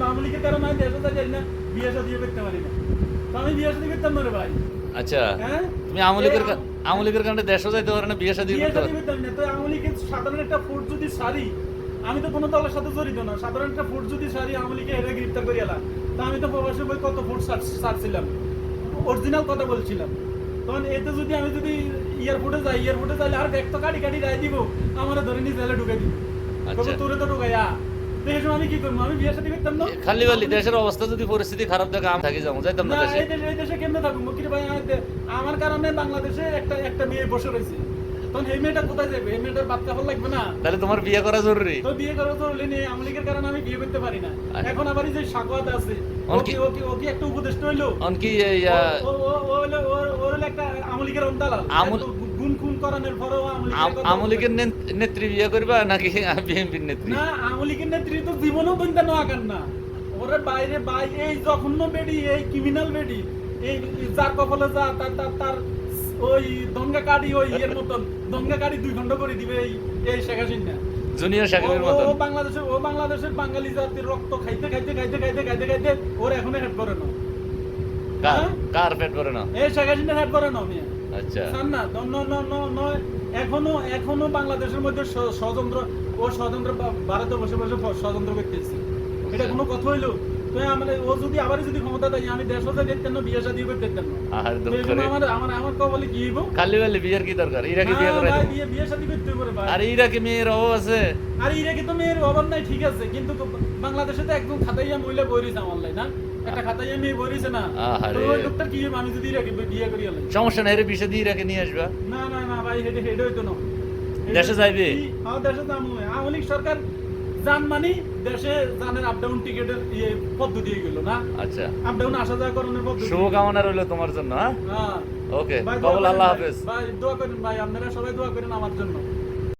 কিন্তু আওয়ামী লীগের কারণে আমি দেশে যাই না বিয়ে শাদী করতে পারি না। তো আমি বিয়ে শাদী করতাম না রে ভাই। আচ্ছা হ্যাঁ? তুমি আওয়ামী লীগের আওয়ামী লীগের কারণে দেশও যাইতে পারে না বিয়ে শাদী করতে পারে না। তো আওয়ামী লীগের সাধারণ একটা ফুট যদি সারি আমি তো কোনো দলের সাথে জড়িত না। সাধারণ একটা ফুট যদি সারি আওয়ামী লীগে হেরে গ্রেপ্তার করে এলাম তা আমি তো প্রবাসী বই কত ফুট সারছিলাম। অরিজিনাল কথা বলছিলাম। তখন এতে যদি আমি যদি এয়ারপোর্টে যাই এয়ারপোর্টে যাইলে আর ব্যাগ তো কাটি কাটি রায় দিব আমার ধরে নিয়ে জেলে ঢুকে দিব। আচ্ছা। তোরে তো ঢুকাইয়া তো খালি বালি দেশের অবস্থা যদি পরিস্থিতি খারাপ থাকে আমি থাকি যাব যাইতাম না দেশে। এই দেশে কেমনে থাকব? কি ভাই আমার কারণে বাংলাদেশে একটা একটা মেয়ে বসে রয়েছে। তখন এই মেয়েটা কোথায় যাবে? এই মেয়েটার বাচ্চা ভালো লাগবে না? তাহলে তোমার বিয়ে করা জরুরি? তো বিয়ে করা হলে নেই। আওয়ামী লীগের কারণে আমি বিয়ে করতে পারি না। আচ্ছা। এখন আবার এই যে সাকওয়াত আছে ও ওর কি কি- ও কি ও কি একটা উপদেষ্টা হইল। অনকি ও ও ও- ও হলো হলো একটা আওয়ামী লীগের অন্দালাল আমল- খুন করানোর পরেও আওয়ামী লীগের আম- কথা আওয়ামী লীগের নে- নেত্রী বিয়ে করবা নাকি বিএনপির নেত্রী? না আওয়ামী লীগের নেত্রী তো জীবনও বন্ধা নোয়া কান না। ওরে বাইরে বাই এই জঘন্য বেডি এই ক্রিমিনাল বেডি এই যার কপালে যা তার তার তার ওই দঙ্গা কাড়ি ওই ইয়ের মতন দঙ্গা কাড়ি দুই ঘণ্টা করে দিবে এই এই শেখ হাসিনা। জুনিয়র সাকিবের ও- মতন। ও বাংলাদেশের ও বাংলাদেশের বাঙালি জাতির রক্ত খাইতে খাইতে খাইতে খাইতে খাইতে খাইতে ওর এখনও হেড করে না। কার? হ্যাঁ? কার পেট করে না? এই শেখ হাসিনা হেড করে না মিয়া। আচ্ছা। না ন ন ন ন ন এখনও এখনও বাংলাদেশের মধ্যে স্বতন্ত্র ও স্বতন্ত্র ভারতে বসে বসে স্বতন্ত্র করতেছে এটা কোনো কথা হইল? খালি বালি বিয়ের কি দরকার? ইরাকি বিয়ে আর ইরাকি মেয়ের অভাব আছে? আর ইরাকে তো মেয়ের অভাব নাই ঠিক আছে। কিন্তু বাংলাদেশে তো একদম খাতাইয়া মহিলা বইরিছে না? সমস্যা নাই দিয়ে নিয়ে আসবা। না না না ভাই হেডে হেডে হইতো না। দেশে যাইবে? হ্যাঁ দেশে যাব আওয়ামী লীগ সরকার যান মানি দেশে জানের আপ ডাউন টিকেটের ইয়ে পদ্ধতি হয়ে গেল না? আচ্ছা। আপ ডাউন আসা যাওয়া করানোর পদ্ধতি। শুভকামনা রইল তোমার জন্য হ্যাঁ? হ্যাঁ। ওকে দোয়া কবল আল্লাহ। হাফেজ। ভাই দোয়া করেন ভাই আপনারা সবাই দোয়া করেন আমার জন্য।